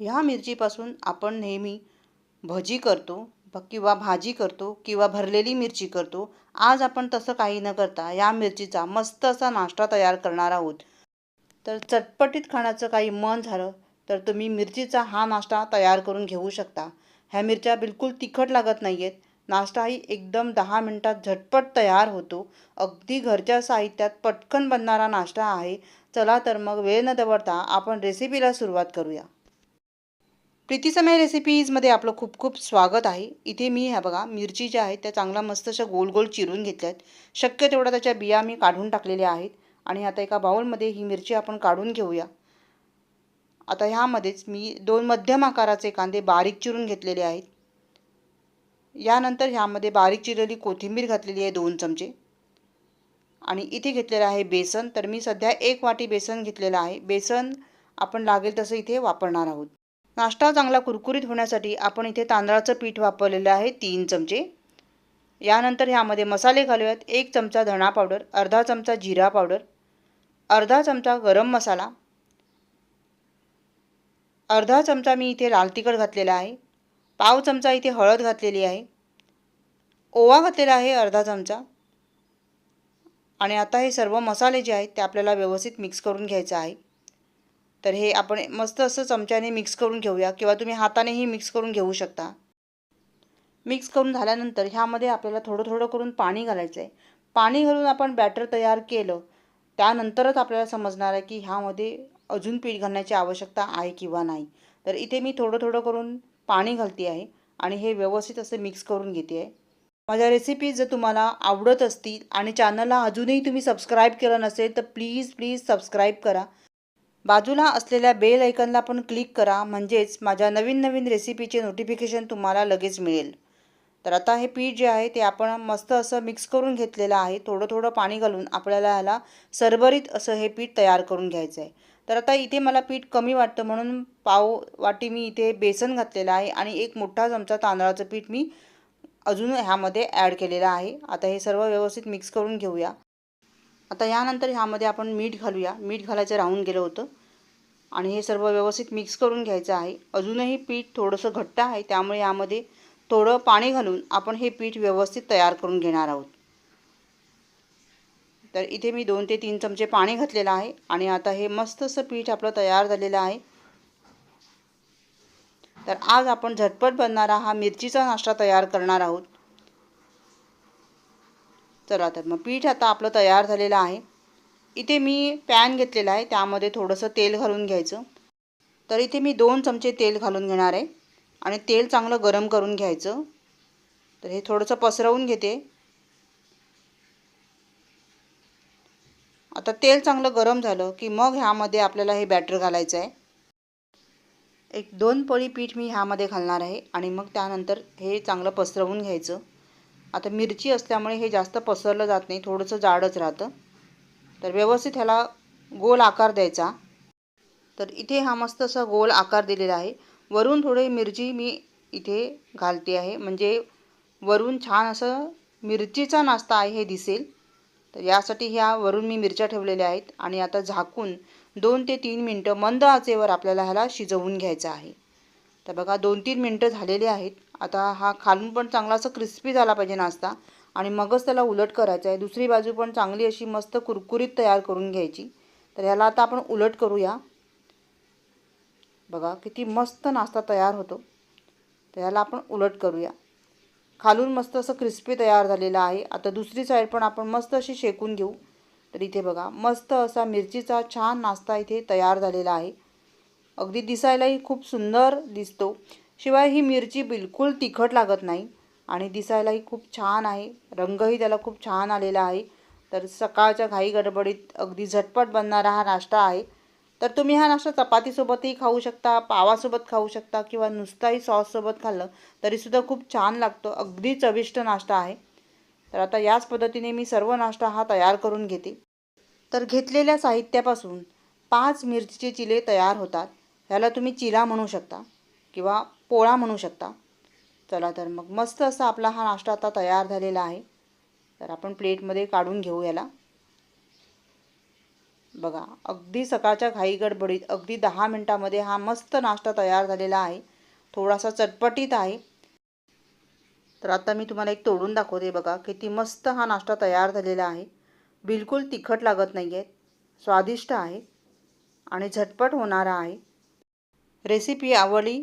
ह्या मिरचीपासून आपण नेहमी भजी करतो किंवा भाजी करतो किंवा भरलेली मिरची करतो. आज आपण तसं काही न करता या मिरचीचा मस्त असा नाश्ता तयार करणार आहोत. तर चटपटीत खाण्याचं काही मन झालं तर तुम्ही मिरचीचा हा नाश्ता तयार करून घेऊ शकता. ह्या मिरच्या बिलकुल तिखट लागत नाही आहेत नाश्ताही एकदम दहा मिनटात झटपट तयार होतो. अगदी घरच्या साहित्यात पटकन बनणारा नाश्ता आहे. चला तर मग वेळ न दवडता आपण रेसिपीला सुरुवात करूया. प्रीतीसमय रेसिपीजमध्ये आपलं खूप खूप स्वागत आहे. इथे मी ह्या बघा मिरची ज्या आहेत त्या चांगला मस्त अशा गोल गोल चिरून घेतल्या आहेत शक्य तेवढ्या त्याच्या बिया मी काढून टाकलेल्या आहेत. आणि आता एका बाउलमध्ये ही मिरची आपण काढून घेऊया. आता ह्यामध्येच मी दोन मध्यम आकाराचे कांदे बारीक चिरून घेतलेले आहेत. यानंतर ह्यामध्ये बारीक चिरलेली कोथिंबीर घातलेली आहे दोन चमचे. आणि इथे घेतलेलं आहे बेसन. तर मी सध्या एक वाटी बेसन घेतलेलं आहे. बेसन आपण लागेल तसं इथे वापरणार आहोत. नाश्ता चांगला कुरकुरीत होण्यासाठी आपण इथे तांदळाचं पीठ वापरलेलं आहे तीन चमचे. यानंतर ह्यामध्ये मसाले घालूयात. एक चमचा धणा पावडर अर्धा चमचा जिरा पावडर अर्धा चमचा गरम मसाला अर्धा चमचा मी इथे लाल तिखट घातलेला आहे पाव चमचा इथे हळद घातलेली आहे ओवा घातलेला आहे अर्धा चमचा आणि आता हे सर्व मसाले जे आहेत ते आपल्याला व्यवस्थित मिक्स करून घ्यायचं आहे. तर हे आपण मस्त असं चमच्याने मिक्स करून घेऊया किंवा तुम्ही हातानेही मिक्स करून घेऊ शकता. मिक्स करून झाल्यानंतर ह्यामध्ये आपल्याला थोडं थोडं करून पाणी घालायचं आहे पाणी घालून आपण बॅटर तयार केलं त्यानंतरच आपल्याला समजणार आहे की ह्यामध्ये अजून पीठ घालण्याची आवश्यकता आहे किंवा नाही. तर इथे मी थोडं थोडं करून पाणी घालते आहे आणि हे व्यवस्थित असं मिक्स करून घेते आहे. माझ्या रेसिपीज जर तुम्हाला आवडत असतील आणि चॅनलला अजूनही तुम्ही सबस्क्राईब केलं नसेल तर प्लीज प्लीज सबस्क्राईब करा. बाजूला असलेल्या बेल ऐकनला पण क्लिक करा म्हणजेच माझ्या नवीन नवीन रेसिपीचे नोटिफिकेशन तुम्हाला लगेच मिळेल. तर आता हे पीठ जे आहे ते आपण मस्त असं मिक्स करून घेतलेलं आहे. थोडं थोडं पाणी घालून आपल्याला ह्याला सरभरीत असं हे पीठ तयार करून घ्यायचं आहे तर आता इथे मला पीठ कमी वाटतं म्हणून पाव वाटी मी इथे बेसन घातलेलं आहे आणि एक मोठा चमचा तांदळाचं पीठ मी अजून ह्यामध्ये ॲड केलेलं आहे. आता हे सर्व व्यवस्थित मिक्स करून घेऊया. आता यानंतर ह्यामध्ये आपण मीठ घालूया. मीठ घालायचं राहून गेलं होतं. आणि हे सर्व व्यवस्थित मिक्स करून घ्यायचं आहे. अजूनही पीठ थोडंसं घट्ट आहे. त्यामुळे यामध्ये थोडं पाणी घालून आपण हे पीठ व्यवस्थित तयार करून घेणार आहोत. तर इथे मी दोन ते तीन चमचे पाणी घातलेलं आहे. आणि आता हे मस्त असं पीठ आपलं तयार झालेलं आहे. तर आज आपण झटपट बनणारा हा मिरचीचा नाश्ता तयार करणार आहोत. चला तर. मग पीठ आता आपलं तयार झालेलं आहे. इथे मी पॅन घेतलेला आहे. त्यामध्ये थोडंसं तेल घालून घ्यायचं. तर इथे मी दोन चमचे तेल घालून घेणार आहे. आणि तेल चांगलं गरम करून घ्यायचं. तर हे थोडंसं पसरवून घेते. आता तेल चांगलं गरम झालं की मग ह्यामध्ये आपल्याला हे बॅटर घालायचं आहे. एक दोन पळी पीठ मी ह्यामध्ये घालणार आहे. आणि मग त्यानंतर हे चांगलं पसरवून घ्यायचं. आता मिरची असल्यामुळे हे जास्त पसरलं जात नाही थोडंसं जाडच राहतं. तर व्यवस्थित ह्याला गोल आकार द्यायचा. तर इथे हा मस्त असा गोल आकार दिलेला आहे. वरून थोडी मिरची मी इथे घालते आहे. म्हणजे वरून छान असं मिरचीचा नाश्ता आहे हे दिसेल. तर यासाठी ह्या वरून मी मिरच्या ठेवलेल्या आहेत आणि आता झाकून दोन ते तीन मिनटं मंद आचेवर आपल्याला ह्याला शिजवून घ्यायचं आहे. तर बघा दोन तीन मिनटं झालेली आहेत. आता हा खालून पण चांगला असं क्रिस्पी झाला पाहिजे नाश्ता. आणि मगच त्याला उलट करायचं आहे दुसरी बाजू पण चांगली अशी मस्त कुरकुरीत तयार करून घ्यायची. तर ह्याला आता आपण उलट करूया. बघा किती मस्त नाश्ता तयार होतो. तर ह्याला आपण उलट करूया. खालून मस्त असं क्रिस्पी तयार झालेलं आहे. आता दुसरी साईड पण आपण मस्त अशी शेकून घेऊ. तर इथे बघा मस्त असा मिरचीचा छान नाश्ता इथे तयार झालेला आहे. अगदी दिसायलाही खूप सुंदर दिसतो. शिवाय ही मिरची बिलकुल तिखट लागत नाही आणि दिसायलाही खूप छान आहे. रंगही त्याला खूप छान आलेला आहे. तर सकाळच्या घाई गडबडीत अगदी झटपट बनणारा हा नाश्ता आहे. तर तुम्ही हा नाश्ता चपातीसोबतही खाऊ शकता पावासोबत खाऊ शकता किंवा नुसताही सॉससोबत खाल्लं तरीसुद्धा खूप छान लागतो. अगदी चविष्ट नाश्ता आहे. तर आता याच पद्धतीने मी सर्व नाश्ता हा तयार करून घेते. तर घेतलेल्या साहित्यापासून पाच मिरचीचे चिले तयार होतात. ह्याला तुम्ही चिला म्हणू शकता किंवा पोळा म्हणू शकता. चला तर मग मस्त असा आपला हा नाश्ता आता तयार झालेला आहे. तर आपण प्लेटमध्ये काढून घेऊ याला. बघा अगदी सकाळच्या घाई गडबडीत अगदी दहा मिनटामध्ये हा मस्त नाश्ता तयार झालेला आहे. थोडासा चटपटीत आहे. तर आता मी तुम्हाला एक तोडून दाखवते बघा किती मस्त हा नाश्ता तयार झालेला आहे. बिलकुल तिखट लागत नाही आहे स्वादिष्ट आहे. आणि झटपट होणारा आहे. रेसिपी आवडली